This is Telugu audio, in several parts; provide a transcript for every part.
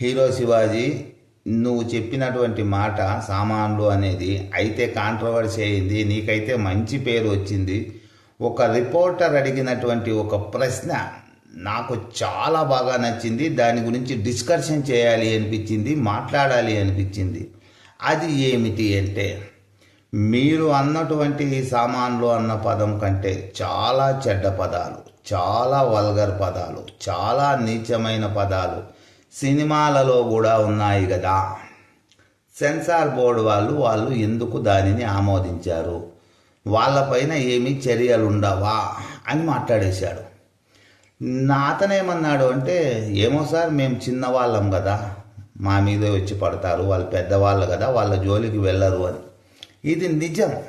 హీరో శివాజీ నువ్వు చెప్పినటువంటి మాట సామాన్లు అనేది అయితే కాంట్రవర్సీ అయింది నీకైతే మంచి పేరు వచ్చింది. ఒక రిపోర్టర్ అడిగినటువంటి ఒక ప్రశ్న నాకు చాలా బాగా నచ్చింది దాని గురించి డిస్కషన్ చేయాలి అనిపించింది మాట్లాడాలి అనిపించింది. అది ఏమిటి అంటే మీరు అన్నటువంటి సామాన్లు అన్న పదం కంటే చాలా చెడ్డ పదాలు చాలా వల్గర్ పదాలు చాలా నీచమైన పదాలు సినిమాలలో కూడా ఉన్నాయి కదా. సెన్సార్ బోర్డు వాళ్ళు వాళ్ళు ఎందుకు దానిని ఆమోదించారు? వాళ్ళపైన ఏమీ చర్యలు ఉండవా అని మాట్లాడేశాడు. నా అతనేమన్నాడు అంటే ఏమో సార్ మేము చిన్నవాళ్ళం కదా. మా మీదే వచ్చి పడతారు. వాళ్ళు పెద్దవాళ్ళు కదా. వాళ్ళ జోలికి వెళ్ళరు అని. ఇది నిజం.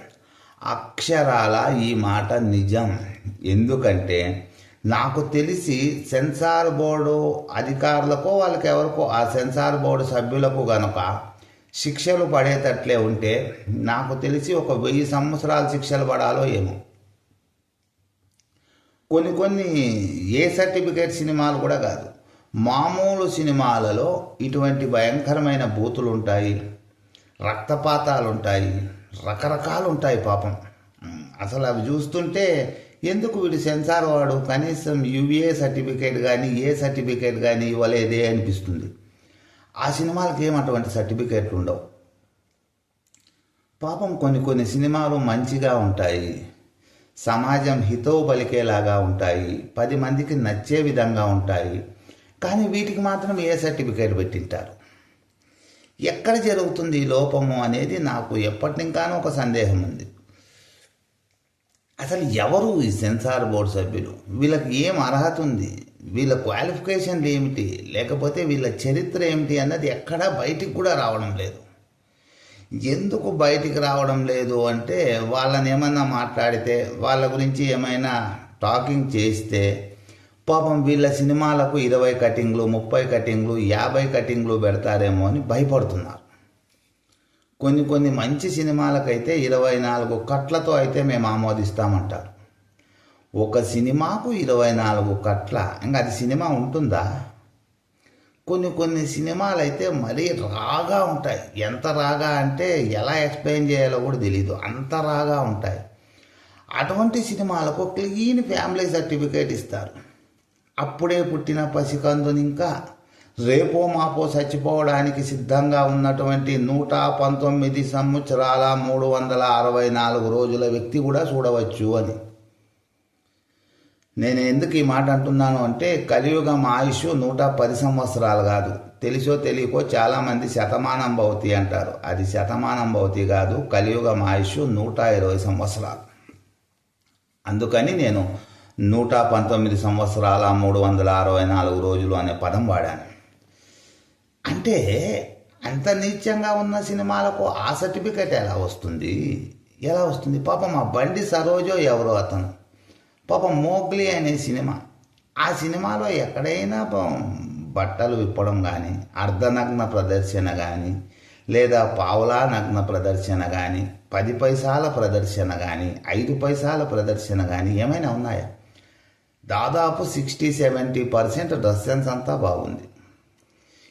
అక్షరాల ఈ మాట నిజం. ఎందుకంటే నాకు తెలిసి సెన్సార్ బోర్డు అధికారులకో వాళ్ళకి ఎవరికో ఆ సెన్సార్ బోర్డు సభ్యులకు గనక శిక్షలు పడేటట్లే ఉంటే నాకు తెలిసి ఒక వెయ్యి సంవత్సరాలు శిక్షలు పడాలో ఏమో. కొన్ని కొన్ని ఏ సర్టిఫికేట్ సినిమాలు కూడా కాదు. మామూలు సినిమాలలో ఇటువంటి భయంకరమైన బూతులు ఉంటాయి రక్తపాతాలు ఉంటాయి రకరకాలు ఉంటాయి పాపం. అసలు అవి చూస్తుంటే ఎందుకు వీడు సెన్సార్ వాడు? కనీసం యుఏ సర్టిఫికేట్ కానీ ఏ సర్టిఫికేట్ కానీ ఇవ్వలేదే అనిపిస్తుంది. ఆ సినిమాలకి ఏం అటువంటి సర్టిఫికేట్లు ఉండవు? పాపం కొన్ని కొన్ని సినిమాలు మంచిగా ఉంటాయి. సమాజం హితవు పలికేలాగా ఉంటాయి. పది మందికి నచ్చే విధంగా ఉంటాయి. కానీ వీటికి మాత్రం ఏ సర్టిఫికేట్ పెట్టింటారు? ఎక్కడ జరుగుతుంది ఈ లోపము అనేది నాకు ఎప్పటింకానో ఒక సందేహం ఉంది అసలు ఎవరు ఈ సెన్సార్ బోర్డు సభ్యులు? వీళ్ళకి ఏం అర్హత ఉంది? వీళ్ళ క్వాలిఫికేషన్లు ఏమిటి? లేకపోతే వీళ్ళ చరిత్ర ఏమిటి అన్నది ఎక్కడా బయటికి కూడా రావడం లేదు. ఎందుకు బయటికి రావడం లేదు అంటే వాళ్ళని ఏమన్నా మాట్లాడితే వాళ్ళ గురించి ఏమైనా టాకింగ్ చేస్తే పాపం వీళ్ళ సినిమాలకు ఇరవై కటింగ్లు ముప్పై కటింగ్లు యాభై కటింగ్లు పెడతారేమో అని భయపడుతున్నారు. కొన్ని కొన్ని మంచి సినిమాలకైతే ఇరవై నాలుగు కట్లతో అయితే మేము ఆమోదిస్తామంటారు ఒక సినిమాకు ఇరవై నాలుగు కట్ల ఇంకా అది సినిమా ఉంటుందా? కొన్ని కొన్ని సినిమాలు అయితే మరీ రాగా ఉంటాయి. ఎంత రాగా అంటే ఎలా ఎక్స్ప్లెయిన్ చేయాలో కూడా తెలీదు. అంత రాగా ఉంటాయి. అటువంటి సినిమాలకు క్లీన్ ఫ్యామిలీ సర్టిఫికేట్ ఇస్తారు. అప్పుడే పుట్టిన పసికందుని ఇంకా రేపో మాపో చచ్చిపోవడానికి సిద్ధంగా ఉన్నటువంటి నూట పంతొమ్మిది సంవత్సరాల మూడు వందల అరవై నాలుగు రోజుల వ్యక్తి కూడా చూడవచ్చు అని. నేను ఎందుకు ఈ మాట అంటున్నాను అంటే కలియుగం ఆయుష్ నూట పది సంవత్సరాలు కాదు. తెలిసో తెలియకో చాలామంది శతమానం భవతి అంటారు. అది శతమానం భవతి కాదు కలియుగం ఆయుష్ నూట ఇరవై సంవత్సరాలు. అందుకని నేను నూట పంతొమ్మిది సంవత్సరాల మూడు వందల అరవై నాలుగు రోజులు అనే పదం వాడాను. అంటే అంత నీచంగా ఉన్న సినిమాలకు ఆ సర్టిఫికేట్ ఎలా వస్తుంది? ఎలా వస్తుంది? పాపం ఆ బండి సరోజో ఎవరో అతను. పాపం మోగ్లీ అనే సినిమా. ఆ సినిమాలో ఎక్కడైనా బట్టలు విప్పడం కానీ అర్ధనగ్న ప్రదర్శన కానీ లేదా పావులా నగ్న ప్రదర్శన కానీ పది పైసాల ప్రదర్శన కానీ ఐదు పైసాల ప్రదర్శన కానీ ఏమైనా ఉన్నాయా? దాదాపు sixty seventy percent dress sense అంతా బాగుంది.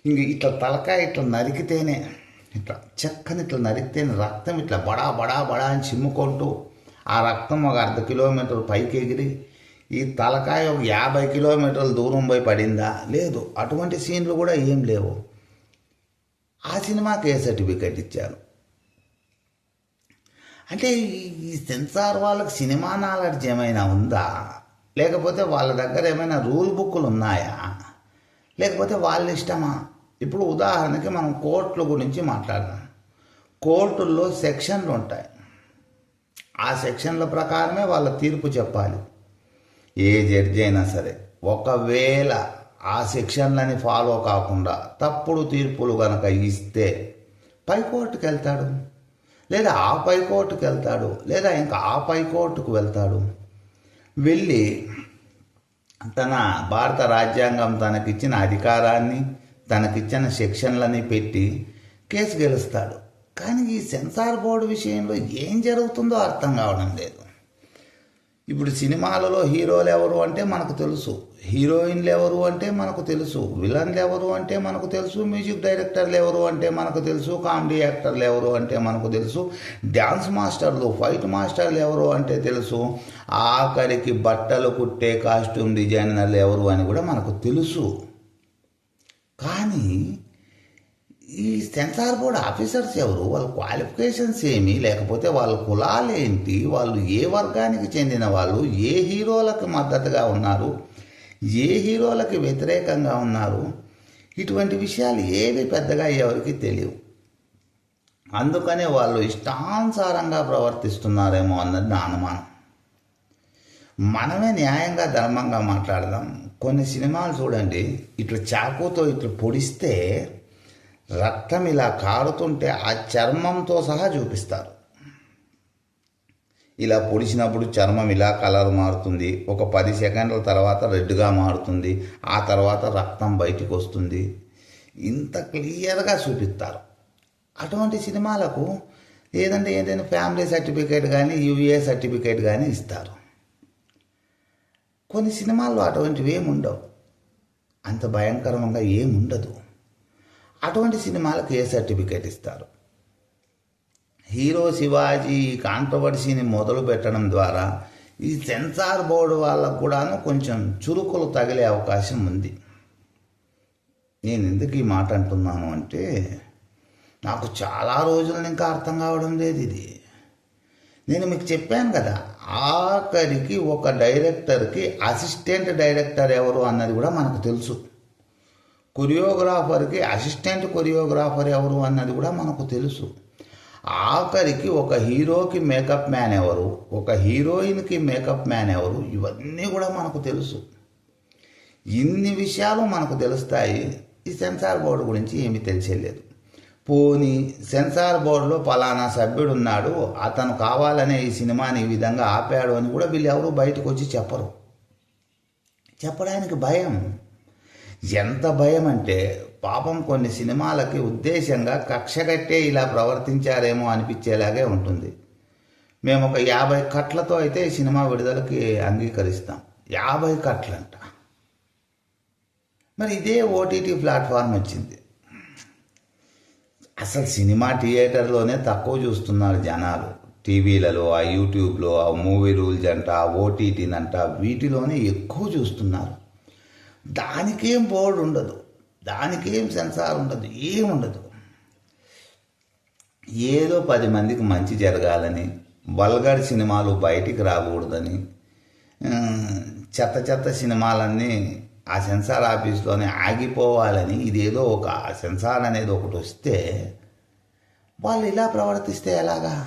ఇంక ఇట్లా తలకాయ ఇట్లా నరికితేనే ఇట్లా చక్కని ఇట్లా నరికితేనే రక్తం ఇట్లా బడా బడా బడా అని చిమ్ముకుంటూ ఆ రక్తం ఒక అర్ధ కిలోమీటర్ పైకి ఎగిరి ఈ తలకాయ ఒక యాభై కిలోమీటర్ల దూరం పోయి పడిందా? లేదు. అటువంటి సీన్లు కూడా ఏం లేవు. ఆ సినిమాకి ఏ సర్టిఫికెట్ ఇచ్చారు. అంటే ఈ సెన్సార్ వాళ్ళకి సినిమా నాలెడ్జ్ ఏమైనా ఉందా? లేకపోతే వాళ్ళ దగ్గర ఏమైనా రూల్ బుక్కులు ఉన్నాయా? లేకపోతే వాళ్ళ ఇష్టమా? ఇప్పుడు ఉదాహరణకి మనం కోర్టుల గురించి మాట్లాడదాం. కోర్టుల్లో సెక్షన్లు ఉంటాయి. ఆ సెక్షన్ల ప్రకారమే వాళ్ళ తీర్పు చెప్పాలి. ఏ జడ్జి అయినా సరే. ఒకవేళ ఆ సెక్షన్లని ఫాలో కాకుండా తప్పుడు తీర్పులు కనుక ఇస్తే పై కోర్టుకు వెళ్తాడు లేదా ఆ పై కోర్టుకు వెళ్తాడు లేదా ఇంకా ఆ పై కోర్టుకు వెళ్తాడు. వెళ్ళి తన భారత రాజ్యాంగం తనకిచ్చిన అధికారాన్ని తనకిచ్చిన సెక్షన్లని పెట్టి కేసు గెలుస్తాడు. కానీ ఈ సెన్సార్ బోర్డు విషయంలో ఏం జరుగుతుందో అర్థం కావడం లేదు. ఇప్పుడు సినిమాలలో హీరోలు ఎవరు అంటే మనకు తెలుసు. హీరోయిన్లు ఎవరు అంటే మనకు తెలుసు. విలన్లు ఎవరు అంటే మనకు తెలుసు. మ్యూజిక్ డైరెక్టర్లు ఎవరు అంటే మనకు తెలుసు. కామెడీ యాక్టర్లు ఎవరు అంటే మనకు తెలుసు. డ్యాన్స్ మాస్టర్లు ఫైట్ మాస్టర్లు ఎవరు అంటే తెలుసు. ఆఖరికి బట్టలు కుట్టే కాస్ట్యూమ్ డిజైనర్లు ఎవరు అని కూడా మనకు తెలుసు. కానీ ఈ సెన్సార్ బోర్డ్ ఆఫీసర్స్ ఎవరు? వాళ్ళ క్వాలిఫికేషన్స్ ఏమి? లేకపోతే వాళ్ళ కులాలు ఏంటి? వాళ్ళు ఏ వర్గానికి చెందిన వాళ్ళు? ఏ హీరోలకు మద్దతుగా ఉన్నారు? ఏ హీరోలకు వ్యతిరేకంగా ఉన్నారు? ఇటువంటి విషయాలు ఏవి పెద్దగా ఎవరికి తెలియవు. అందుకనే వాళ్ళు ఇష్టానుసారంగా ప్రవర్తిస్తున్నారేమో అన్నది నా అనుమానం. మనమే న్యాయంగా ధర్మంగా మాట్లాడదాం. కొన్ని సినిమాలు చూడండి. ఇట్లా చాకుతో ఇట్లా పొడిస్తే రక్తం ఇలా కారుతుంటే ఆ చర్మంతో సహా చూపిస్తారు. ఇలా పొడిచినప్పుడు చర్మం ఇలా కలర్ మారుతుంది. ఒక పది సెకండ్ల తర్వాత రెడ్గా మారుతుంది. ఆ తర్వాత రక్తం బయటికి వస్తుంది. ఇంత క్లియర్గా చూపిస్తారు. అటువంటి సినిమాలకు లేదంటే ఏదైనా ఫ్యామిలీ సర్టిఫికేట్ కానీ యూఏ సర్టిఫికేట్ కానీ ఇస్తారు. కొన్ని సినిమాల్లో అటువంటివి ఏముండవు. అంత భయంకరంగా ఏముండదు. అటువంటి సినిమాలకు ఏ సర్టిఫికేట్ ఇస్తారు? హీరో శివాజీ ఈ కాంట్రవర్సీని మొదలు పెట్టడం ద్వారా ఈ సెన్సార్ బోర్డు వాళ్ళకు కూడాను కొంచెం చురుకులు తగిలే అవకాశం ఉంది. నేను ఎందుకు ఈ మాట అంటున్నాను అంటే నాకు చాలా రోజుల ఇంకా అర్థం కావడం లేదు ఇది. నేను మీకు చెప్పాను కదా ఆఖరికి ఒక డైరెక్టర్కి అసిస్టెంట్ డైరెక్టర్ ఎవరు అన్నది కూడా మనకు తెలుసు. కొరియోగ్రాఫర్కి అసిస్టెంట్ కొరియోగ్రాఫర్ ఎవరు అన్నది కూడా మనకు తెలుసు. ఆఖరికి ఒక హీరోకి మేకప్ మ్యాన్ ఎవరు ఒక హీరోయిన్కి మేకప్ మ్యాన్ ఎవరు ఇవన్నీ కూడా మనకు తెలుసు. ఇన్ని విషయాలు మనకు తెలుస్తాయి. ఈ సెన్సార్ బోర్డు గురించి ఏమీ తెలిసేలేదు. పోనీ సెన్సార్ బోర్డులో పలానా సభ్యుడున్నాడు అతను కావాలనే ఈ సినిమాని ఈ విధంగా ఆపాడు అని కూడా వీళ్ళు ఎవరు బయటకు వచ్చి చెప్పరు. చెప్పడానికి భయం. ఎంత భయం అంటే పాపం కొన్ని సినిమాలకి ఉద్దేశంగా కక్షగట్టే ఇలా ప్రవర్తించారేమో అనిపించేలాగే ఉంటుంది. మేము ఒక యాభై కట్లతో అయితే ఈ సినిమా విడుదలకి అంగీకరిస్తాం. యాభై కట్లంట. మరి ఇదే ఓటీటీ ప్లాట్ఫామ్ వచ్చింది. అసలు సినిమా థియేటర్లోనే తక్కువ చూస్తున్నారు జనాలు. టీవీలలో ఆ యూట్యూబ్లో ఆ మూవీ రూల్స్ అంట ఆ ఓటీటీనంట వీటిలోనే ఎక్కువ చూస్తున్నారు. దానికేం బోర్డు ఉండదు. దానికేం సెన్సార్ ఉండదు. ఏముండదు ఏదో పది మందికి మంచి జరగాలని వల్గర్ సినిమాలు బయటికి రాకూడదని చెత్త చెత్త సినిమాలన్నీ ఆ సెన్సార్ ఆఫీస్లోనే ఆగిపోవాలని ఇదేదో ఒక సెన్సార్ అనేది ఒకటి వస్తే వాళ్ళు ఇలా ప్రవర్తిస్తే ఎలాగా?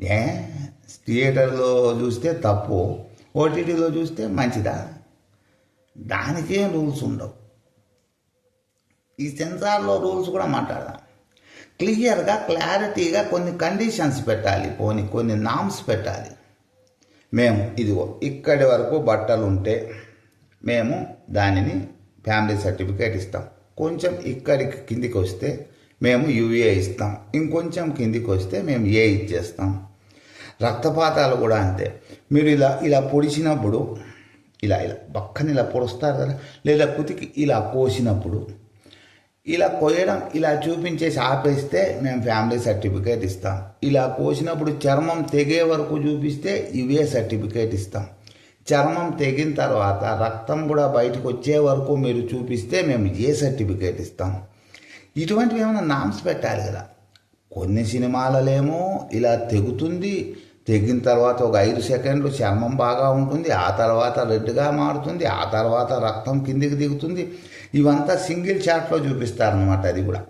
ఏ? థియేటర్లో చూస్తే తప్పు ఓటీటీలో చూస్తే మంచిదా? దానికేం రూల్స్ ఉండవు. ఈ సెన్సార్లో రూల్స్ కూడా మాట్లాడదాం. క్లియర్గా క్లారిటీగా కొన్ని కండిషన్స్ పెట్టాలి పోని కొన్ని నామ్స్ పెట్టాలి. మేము ఇదిగో ఇక్కడి వరకు బట్టలు ఉంటే మేము దానిని ఫ్యామిలీ సర్టిఫికేట్ ఇస్తాం. కొంచెం ఇక్కడికి కిందికి వస్తే మేము యూఏ ఇస్తాం. ఇంకొంచెం కిందికి వస్తే మేము ఏ ఇచ్చేస్తాం. రక్తపాతాలు కూడా అంతే. మీరు ఇలా ఇలా పొడిచినప్పుడు ఇలా ఇలా పక్కన ఇలా పొడుస్తారు కదా లేదా కుతికి ఇలా కోసినప్పుడు ఇలా కోయడం ఇలా చూపించేసి ఆపేస్తే మేము ఫ్యామిలీ సర్టిఫికేట్ ఇస్తాం. ఇలా కోసినప్పుడు చర్మం తెగే వరకు చూపిస్తే ఇవే సర్టిఫికేట్ ఇస్తాం. చర్మం తెగిన తర్వాత రక్తం కూడా బయటకు వచ్చే వరకు మీరు చూపిస్తే మేము ఏ సర్టిఫికేట్ ఇస్తాం. ఇటువంటివి ఏమైనా నామ్స్ పెట్టాలి కదా. కొన్ని సినిమాలలేమో ఇలా తెగుతుంది తెగిన తర్వాత ఒక ఐదు సెకండ్లు చర్మం బాగా ఉంటుంది ఆ తర్వాత రెడ్గా మారుతుంది ఆ తర్వాత రక్తం కిందికి దిగుతుంది. ఇవంతా సింగిల్ షాట్లో చూపిస్తారనమాట అది కూడా.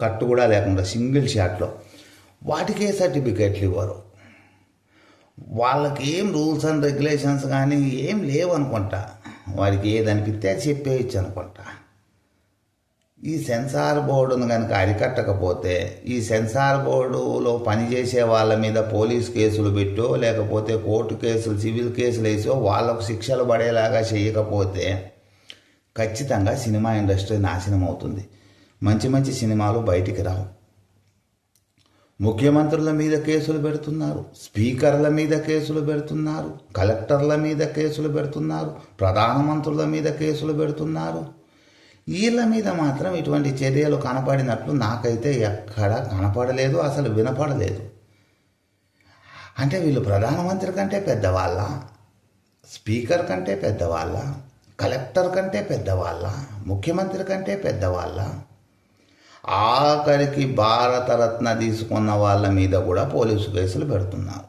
కట్టు కూడా లేకుండా సింగిల్ షాట్లో. వాటికే సర్టిఫికేట్లు ఇవ్వరు. వాళ్ళకి ఏం రూల్స్ అండ్ రెగ్యులేషన్స్ కానీ ఏం లేవనుకుంటా. వారికి ఏది అనిపిస్తే అది చెప్పేయచ్చు అనుకుంటా. ఈ సెన్సార్ బోర్డును కనుక అరికట్టకపోతే ఈ సెన్సార్ బోర్డులో పనిచేసే వాళ్ళ మీద పోలీస్ కేసులు పెట్టో లేకపోతే కోర్టు కేసులు సివిల్ కేసులు వేసో వాళ్ళకు శిక్షలు పడేలాగా చేయకపోతే ఖచ్చితంగా సినిమా ఇండస్ట్రీ నాశనం అవుతుంది. మంచి మంచి సినిమాలు బయటికి రావు. ముఖ్యమంత్రుల మీద కేసులు పెడుతున్నారు స్పీకర్ల మీద కేసులు పెడుతున్నారు కలెక్టర్ల మీద కేసులు పెడుతున్నారు ప్రధానమంత్రుల మీద కేసులు పెడుతున్నారు. వీళ్ళ మీద మాత్రం ఇటువంటి చర్యలు కనపడినట్లు నాకైతే ఎక్కడ కనపడలేదు అసలు వినపడలేదు. అంటే వీళ్ళు ప్రధానమంత్రి కంటే పెద్దవాళ్ళ స్పీకర్ కంటే పెద్దవాళ్ళ కలెక్టర్ కంటే పెద్దవాళ్ళ ముఖ్యమంత్రి కంటే పెద్దవాళ్ళ ఆఖరికి భారతరత్న తీసుకున్న వాళ్ళ మీద కూడా పోలీసు కేసులు పెడుతున్నారు.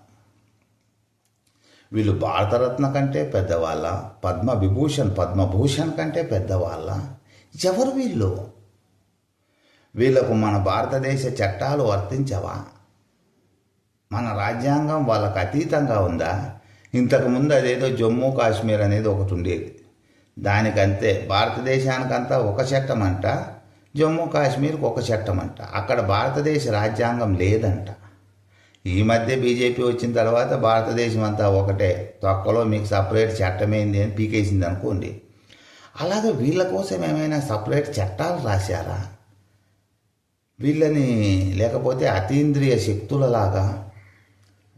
వీళ్ళు భారతరత్న కంటే పెద్దవాళ్ళ పద్మ విభూషణ్ పద్మభూషణ్ కంటే పెద్దవాళ్ళ ఎవరు వీళ్ళు? వీళ్ళకు మన భారతదేశ చట్టాలు వర్తించవా? మన రాజ్యాంగం వాళ్ళకు అతీతంగా ఉందా? ఇంతకుముందు అదేదో జమ్మూ కాశ్మీర్ అనేది ఒకటి ఉండేది. దానికంతే భారతదేశానికంతా ఒక చట్టం అంట జమ్మూ కాశ్మీర్కి ఒక చట్టం అంట అక్కడ భారతదేశ రాజ్యాంగం లేదంట. ఈ మధ్య బీజేపీ వచ్చిన తర్వాత భారతదేశం అంతా ఒకటే. తొక్కలో మీకు సపరేట్ చట్టమైంది అని పీకేసింది అనుకోండి. అలాగే వీళ్ళ కోసం ఏమైనా సపరేట్ చట్టాలు రాశారా? వీళ్ళని లేకపోతే అతీంద్రియ శక్తులలాగా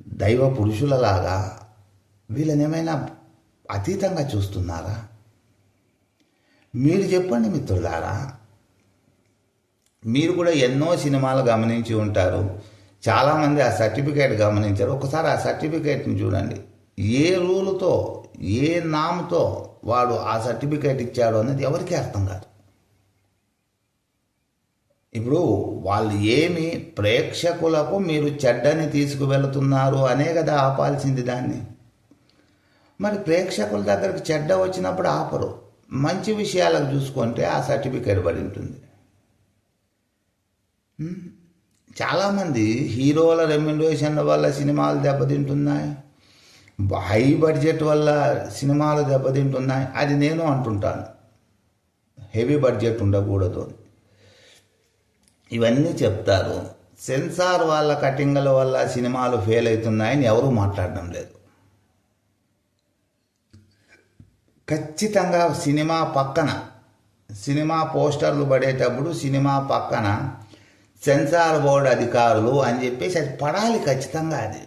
దైవ పురుషులలాగా వీళ్ళని ఏమైనా అతీతంగా చూస్తున్నారా? మీరు చెప్పండి మిత్రులారా. మీరు కూడా ఎన్నో సినిమాలు గమనించి ఉంటారు. చాలామంది ఆ సర్టిఫికేట్ గమనించారు. ఒకసారి ఆ సర్టిఫికేట్ని చూడండి. ఏ రూలుతో ఏ నామ్తో వాడు ఆ సర్టిఫికేట్ ఇచ్చాడు అనేది ఎవరికీ అర్థం కాదు. ఇప్పుడు వాళ్ళు ఏమి ప్రేక్షకులకు మీరు చెడ్డని తీసుకువెళుతున్నారు అనే కదా ఆపాల్సింది దాన్ని. మరి ప్రేక్షకుల దగ్గరికి చెడ్డ వచ్చినప్పుడు ఆపరు. మంచి విషయాలకు చూసుకుంటే ఆ సర్టిఫికేట్ పడి ఉంటుంది. చాలామంది హీరోల రెమ్యునరేషన్ల వల్ల సినిమాలు దెబ్బతింటున్నాయి. హై బడ్జెట్ వల్ల సినిమాలు దెబ్బతింటున్నాయి అది నేను అంటుంటాను. హెవీ బడ్జెట్ ఉండకూడదు. ఇవన్నీ చెప్తారు. సెన్సార్ వాళ్ళ కటింగ్ల వల్ల సినిమాలు ఫెయిల్ అవుతున్నాయని ఎవరూ మాట్లాడడం లేదు. ఖచ్చితంగా సినిమా పక్కన సినిమా పోస్టర్లు పడేటప్పుడు సినిమా పక్కన సెన్సార్ బోర్డు అధికారులు అని చెప్పేసి అది పడాలి ఖచ్చితంగా అది.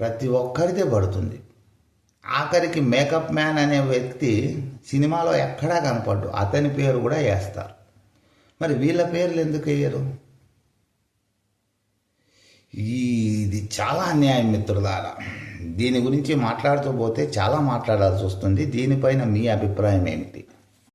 ప్రతి ఒక్కరిదే పడుతుంది. ఆఖరికి మేకప్ మ్యాన్ అనే వ్యక్తి సినిమాలో ఎక్కడా కనపడ్డు. అతని పేరు కూడా వేస్తారు మరి వీళ్ళ పేర్లు ఎందుకు వేయరు? ఇది చాలా అన్యాయం మిత్రులారా. దీని గురించి మాట్లాడుతూ పోతే చాలా మాట్లాడాల్సి వస్తుంది. దీనిపైన మీ అభిప్రాయం ఏమిటి?